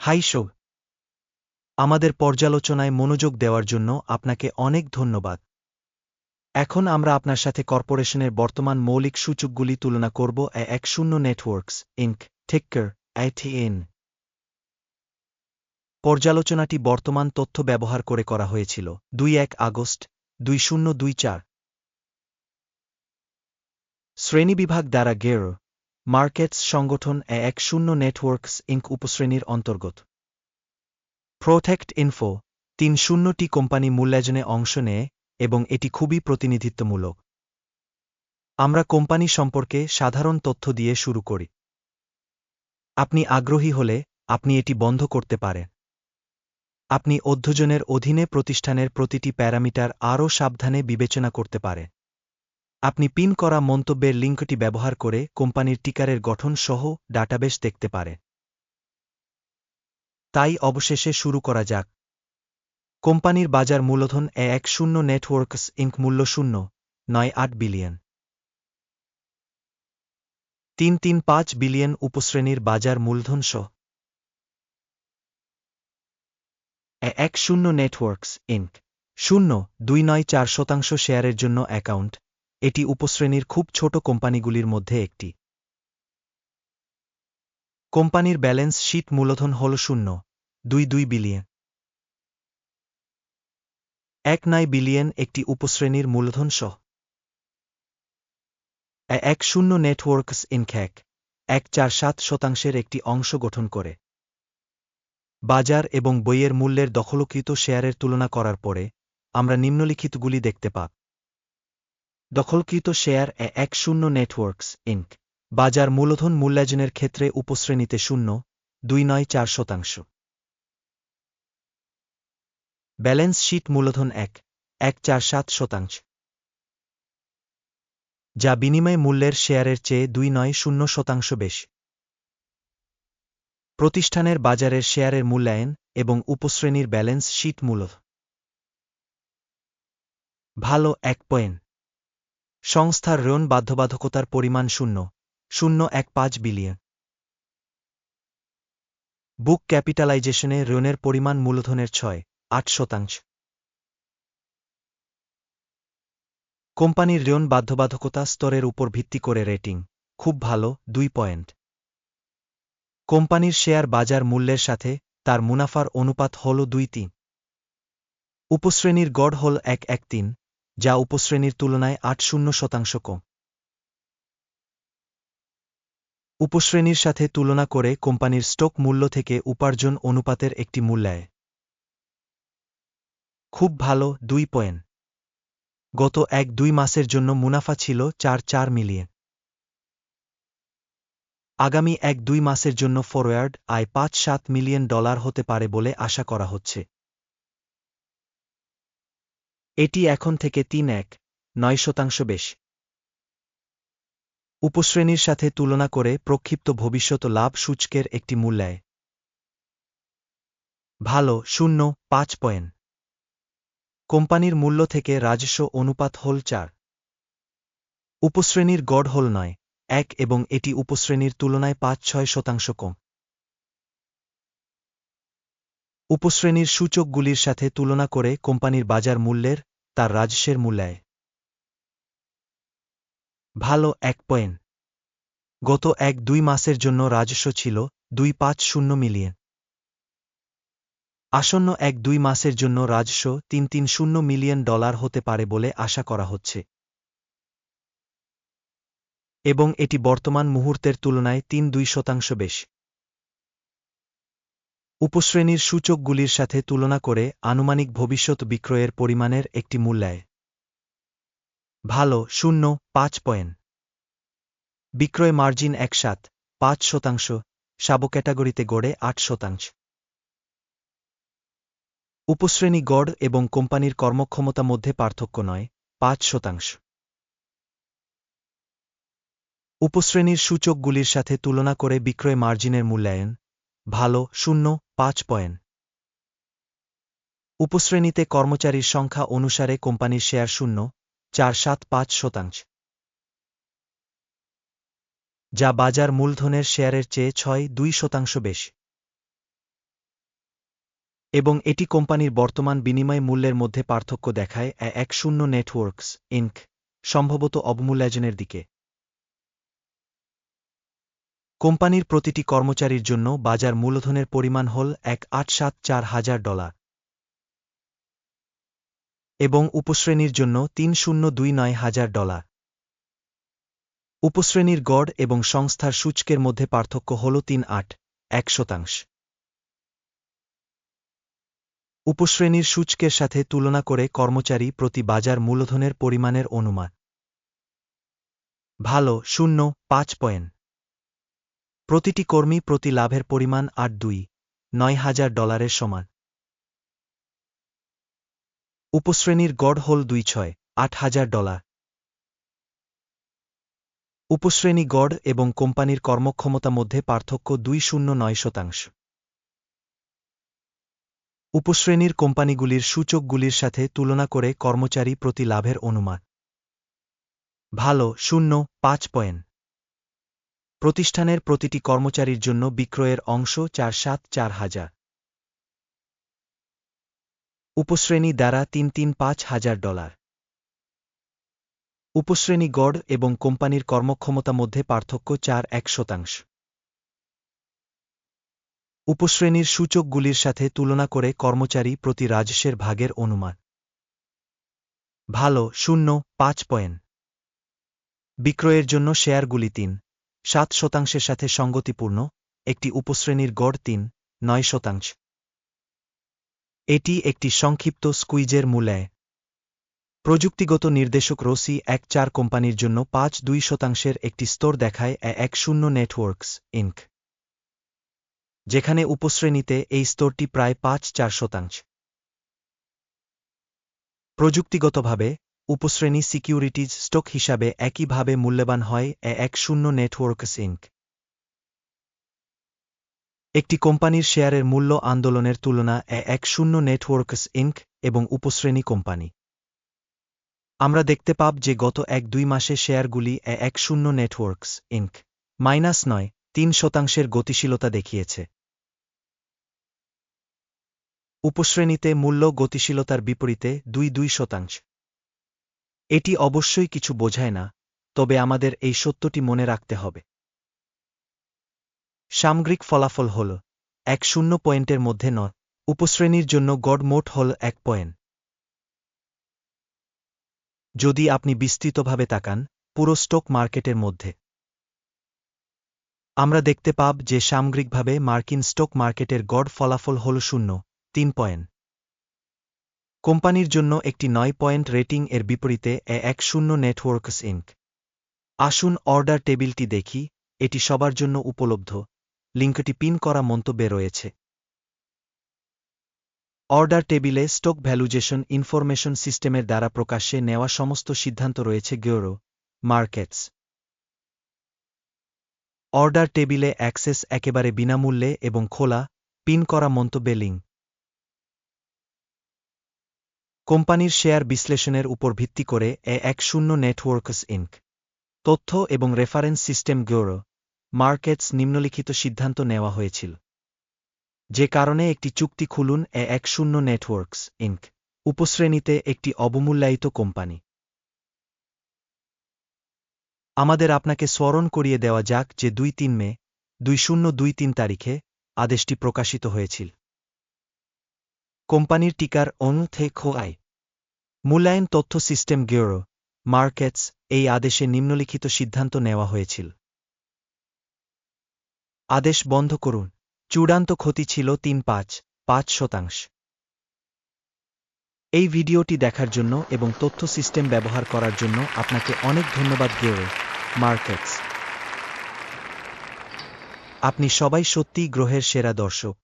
High show আমাদের পর্যালোচনায় মনোযোগ দেওয়ার জন্য আপনাকে অনেক ধন্যবাদ। এখন আমরা আপনার সাথে কর্পোরেশনের বর্তমান মৌলিক সূচকগুলি তুলনা করব এক শূন্য নেটওয়ার্কস, ইনক ঠেক্কার আইটিএন পর্যালোচনাটি বর্তমান তথ্য ব্যবহার করে করা হয়েছিল, দুই এক আগস্ট, দুই শূন্য দুই চার। শ্রেণীবিভাগ দ্বারা গের মার্কেটস সংগঠন এ এক শূন্য নেটওয়ার্কস ইঙ্ক উপশ্রেণীর অন্তর্গত। প্রোটেক্ট ইনফো তিন শূন্যটি কোম্পানি মূল্যায়নে অংশ নেয় এবং এটি খুবই প্রতিনিধিত্বমূলক। আমরা কোম্পানি সম্পর্কে সাধারণ তথ্য দিয়ে শুরু করি। আপনি আগ্রহী হলে আপনি এটি বন্ধ করতে পারেন। আপনি অধ্যজনের অধীনে প্রতিষ্ঠানের প্রতিটি প্যারামিটার আরও সাবধানে বিবেচনা করতে পারে আপনি পিন করা মন্তব্যের লিঙ্কটি ব্যবহার করে কোম্পানির টিকারের গঠন সহ ডাটাবেস দেখতে পারে তাই অবশেষে শুরু করা যাক। কোম্পানির বাজার মূলধন এ এক শূন্য নেটওয়ার্কস ইঙ্ক মূল্য শূন্য, নয় আট বিলিয়ন। তিন তিন পাঁচ বিলিয়ন উপশ্রেণীর বাজার মূলধন সহ এ এক শূন্য নেটওয়ার্কস ইনক শূন্য, দুই নয় চার শতাংশ শেয়ারের জন্য অ্যাকাউন্ট। এটি উপশ্রেণীর খুব ছোট কোম্পানিগুলির মধ্যে একটি। কোম্পানির ব্যালেন্স শীট মূলধন হল শূন্য, দুই দুই বিলিয়ন। এক নয় বিলিয়ন একটি উপশ্রেণীর মূলধন সহ। এক শূন্য নেটওয়ার্কস ইনখ্যাক এক চার সাত শতাংশের একটি অংশ গঠন করে। বাজার এবং বইয়ের মূল্যের দখলকৃত শেয়ারের তুলনা করার পরে, আমরা নিম্নলিখিতগুলি দেখতে পাব। দখলকৃত শেয়ার এ এক শূন্য নেটওয়ার্কস, ইনক, বাজার মূলধন মূল্যায়নের ক্ষেত্রে উপশ্রেণীতে শূন্য, দুই নয় চার শতাংশ। ব্যালেন্স শীট মূলধন এক এক চার সাত শতাংশ। যা বিনিময় মূল্যের শেয়ারের চেয়ে দুই নয় শূন্য শতাংশ বেশি। প্রতিষ্ঠানের বাজারের শেয়ারের মূল্যায়ন এবং উপশ্রেণীর ব্যালেন্স শীট মূলধ ভালো এক পয়েন্ট। সংস্থার ঋণ বাধ্যবাধকতার পরিমাণ শূন্য শূন্য এক পাঁচ বিলিয়ন। বুক ক্যাপিটালাইজেশনে ঋণের পরিমাণ মূলধনের ছয়, আট শতাংশ। কোম্পানির ঋণ বাধ্যবাধকতা স্তরের উপর ভিত্তি করে রেটিং, খুব ভালো, দুই পয়েন্ট। কোম্পানির শেয়ার বাজার মূল্যের সাথে তার মুনাফার অনুপাত হল দুই তিন। উপশ্রেণীর গড় হল এক এক তিন যা উপশ্রেণীর তুলনায় আট শূন্য শতাংশ কম। উপশ্রেণীর সাথে তুলনা করে কোম্পানির স্টক মূল্য থেকে উপার্জন অনুপাতের একটি মূল্যায় খুব ভালো দুই পয়েন্ট। গত এক দুই মাসের জন্য মুনাফা ছিল চার চার মিলিয়ন। আগামী এক দুই মাসের জন্য ফরওয়ার্ড আয় পাঁচ সাত মিলিয়ন ডলার হতে পারে বলে আশা করা হচ্ছে। এটি এখন থেকে তিন এক, নয় শতাংশ বেশ। উপশ্রেণীর সাথে তুলনা করে প্রক্ষিপ্ত ভবিষ্যৎ লাভ সূচকের একটি মূল্যায়। ভালো, শূন্য, পাঁচ পয়েন্ট। কোম্পানির মূল্য থেকে রাজস্ব অনুপাত হল চার। উপশ্রেণীর গড় হল নয়, এক এবং এটি উপশ্রেণীর তুলনায় পাঁচ, ছয় শতাংশ কম। উপশ্রেণীর সূচকগুলির সাথে তুলনা করে কোম্পানির বাজার মূল্যের তার রাজস্বের মূল্যায় ভালো এক পয়েন্ট। গত এক দুই মাসের জন্য রাজস্ব ছিল দুই পাঁচ শূন্য মিলিয়ন। আসন্ন এক দুই মাসের জন্য রাজস্ব তিন তিন শূন্য মিলিয়ন ডলার হতে পারে বলে আশা করা হচ্ছে। এবং এটি বর্তমান মুহূর্তের তুলনায় তিন দুই শতাংশ বেশ। উপশ্রেণীর সূচকগুলির সাথে তুলনা করে আনুমানিক ভবিষ্যৎ বিক্রয়ের পরিমাণের একটি মূল্যায়। ভালো, শূন্য, পাঁচ পয়েন্ট। বিক্রয় মার্জিন এক সাত পাঁচ শতাংশ সাব ক্যাটাগরিতে গড়ে আট শতাংশ। উপশ্রেণী গড় এবং কোম্পানির কর্মক্ষমতা মধ্যে পার্থক্য নয়, পাঁচ শতাংশ। উপশ্রেণীর সূচকগুলির সাথে তুলনা করে বিক্রয় মার্জিনের মূল্যায়ন, ভালো, শূন্য পাঁচ পয়েন্ট। উপশ্রেণীতে কর্মচারীর সংখ্যা অনুসারে কোম্পানির শেয়ার শূন্য, চার সাত পাঁচ শতাংশ। যা বাজার মূলধনের শেয়ারের চেয়ে ছয় দুই শতাংশ বেশি। এবং এটি কোম্পানির বর্তমান বিনিময় মূল্যের মধ্যে পার্থক্য দেখায় এক শূন্য নেটওয়ার্কস ইনক সম্ভবত অবমূল্যায়নের দিকে। কোম্পানির প্রতিটি কর্মচারীর জন্য বাজার মূলধনের পরিমাণ হল এক আট সাত চার হাজার ডলার এবং উপশ্রেণীর জন্য তিন শূন্য দুই নয় হাজার ডলার। উপশ্রেণীর গড় এবং সংস্থার সূচকের মধ্যে পার্থক্য হল তিন আট এক শতাংশ। উপশ্রেণীর সূচকের সাথে তুলনা করে কর্মচারী প্রতি বাজার মূলধনের পরিমাণের অনুমান। ভালো, শূন্য, পাঁচ পয়েন্ট। প্রতিটি কর্মী প্রতি লাভের পরিমাণ আট দুই, নয় হাজার ডলারের সমান। উপশ্রেণীর গড় হল দুই ছয়, আট হাজার ডলার। উপশ্রেণী গড় এবং কোম্পানির কর্মক্ষমতা মধ্যে পার্থক্য দুই শূন্য নয় শতাংশ। উপশ্রেণীর কোম্পানিগুলির সূচকগুলির সাথে তুলনা করে কর্মচারী প্রতি লাভের অনুমান। ভালো, শূন্য, পাঁচ পয়েন্ট। প্রতিষ্ঠানের প্রতিটি কর্মচারীর জন্য বিক্রয়ের অংশ চার সাত চার হাজার। উপশ্রেণী দ্বারা তিন তিন পাঁচ হাজার ডলার। উপশ্রেণী গড় এবং কোম্পানির কর্মক্ষমতা মধ্যে পার্থক্য চার এক শতাংশ। উপশ্রেণীর সূচকগুলির সাথে তুলনা করে কর্মচারী প্রতি রাজস্বের ভাগের অনুমান। ভালো, শূন্য, পাঁচ পয়েন্ট। বিক্রয়ের জন্য শেয়ারগুলি তিন। সাত শতাংশের সাথে সঙ্গতিপূর্ণ, একটি উপশ্রেণীর গড় তিন, নয় শতাংশ। এটি একটি সংক্ষিপ্ত স্কুইজের মূল্যায় প্রযুক্তিগত নির্দেশক রসি এক চার কোম্পানির জন্য পাঁচ দুই শতাংশের একটি স্তর দেখায় এক শূন্য নেটওয়ার্কস, ইনক। যেখানে উপশ্রেণীতে এই স্তরটি প্রায় পাঁচ চার শতাংশ। প্রযুক্তিগতভাবে উপশ্রেণী সিকিউরিটিজ স্টক হিসাবে একইভাবে মূল্যবান হয় এ এক শূন্য নেটওয়ার্কস ইনক একটি কোম্পানির শেয়ারের মূল্য আন্দোলনের তুলনা এ এক শূন্য নেটওয়ার্কস ইনক এবং উপশ্রেণী কোম্পানি। আমরা দেখতে পাব যে গত এক দুই মাসে শেয়ারগুলি এ এক শূন্য নেটওয়ার্কস ইনক মাইনাস নয়, তিন শতাংশের গতিশীলতা দেখিয়েছে। উপশ্রেণীতে মূল্য গতিশীলতার বিপরীতে দুই দুই শতাংশ। এটি অবশ্যই কিছু বোঝায় না, তবে আমাদের এই সত্যটি মনে রাখতে হবে। সামগ্রিক ফলাফল হল, এক শূন্য পয়েন্টের মধ্যে নয় উপশ্রেণীর জন্য গড় মোট হল এক পয়েন্ট। যদি আপনি বিস্তৃতভাবে তাকান, পুরো স্টক মার্কেটের মধ্যে। আমরা দেখতে পাব যে সামগ্রিকভাবে মার্কিন স্টক মার্কেটের গড় ফলাফল হল শূন্য, তিন পয়েন্ট। কোম্পানির জন্য একটি নয় পয়েন্ট রেটিং এর বিপরীতে এ এক শূন্য নেটওয়ার্কস ইঙ্ক আসুন অর্ডার টেবিলটি দেখি, এটি সবার জন্য উপলব্ধ। লিঙ্কটি পিন করা মন্তব্যে রয়েছে। অর্ডার টেবিলে স্টক ভ্যালুজেশন ইনফরমেশন সিস্টেমের দ্বারা প্রকাশ্যে নেওয়া সমস্ত সিদ্ধান্ত রয়েছে গেরো, মার্কেটস। অর্ডার টেবিলে অ্যাক্সেস একেবারে বিনামূল্যে এবং খোলা, পিন করা মন্তব্যে লিঙ্ক। কোম্পানির শেয়ার বিশ্লেষণের উপর ভিত্তি করে এ এক শূন্য নেটওয়ার্কস ইনক তথ্য এবং রেফারেন্স সিস্টেম গেরো মার্কেটস নিম্নলিখিত সিদ্ধান্ত নেওয়া হয়েছিল। যে কারণে একটি চুক্তি খুলুন এ এক শূন্য নেটওয়ার্কস ইনক উপশ্রেণীতে একটি অবমূল্যায়িত কোম্পানি। আমাদের আপনাকে স্মরণ করিয়ে দেওয়া যাক যে দুই তিন মে, দুই শূন্য দুই তিন তারিখে আদেশটি প্রকাশিত হয়েছিল। কোম্পানির টিকার অনু খোয়াই মূল্যায়ন তথ্য সিস্টেম গেরো মার্কেটস, এই আদেশে নিম্নলিখিত সিদ্ধান্ত নেওয়া হয়েছিল। আদেশ বন্ধ করুন। চূড়ান্ত ক্ষতি ছিল তিন পাঁচ পাঁচ শতাংশ। এই ভিডিওটি দেখার জন্য এবং তথ্য সিস্টেম ব্যবহার করার জন্য আপনাকে অনেক ধন্যবাদ গেরো মার্কেটস। আপনি সবাই সত্যিই গ্রহের সেরা দর্শক।